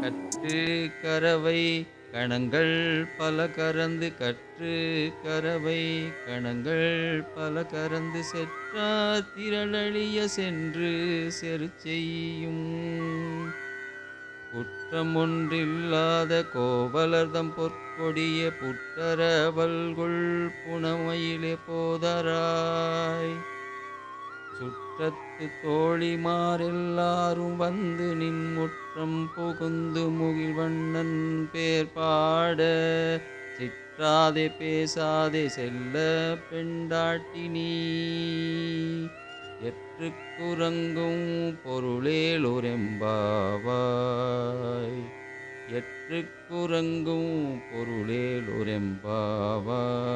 கற்று கரவை கணங்கள் பல கறந்து கற்று கரவை கணங்கள் பல கறந்து செற்றா திரளழிய சென்று செரு செய்யும் குற்றமொன்றில்லாத கோவலர்தம் பொற்கொடிய புற்றரவல்குள் புனமையிலே போதராய். சுற்றத்து தோழிமாரெல்லாரும் வந்து நின் முற்றம் புகுந்து முகில்வண்ணன் பேர் பாட. சிற்றாதே பேசாதே செல்ல பெண்டாட்டினி நீ. எற்று குரங்கும் பொருளேலொரெம்பாவாய் எற்று குரங்கும் பொருளேலொரெம்பாவாய்